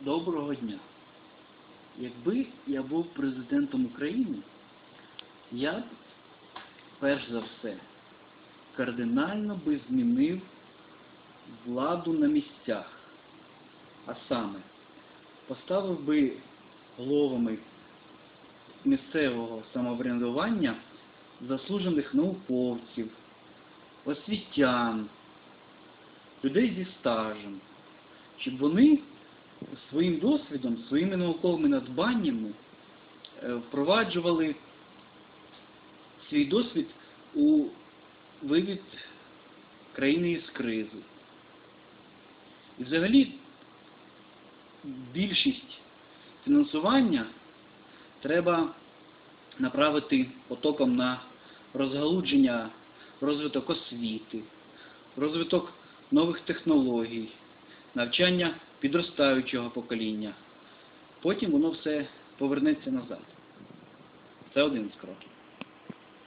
Доброго дня. Якби я був президентом України, я б, перш за все, кардинально би змінив владу на місцях. А саме, поставив би головами місцевого самоврядування заслужених науковців, освітян, людей зі стажем, щоб вони своїм досвідом, своїми науковими надбаннями е, впроваджували свій досвід у вивід країни із кризи. І взагалі більшість фінансування треба направити потоком на розгалудження, розвиток освіти, розвиток нових технологій, навчання підростаючого покоління. Потім воно все повернеться назад. Це один з кроків.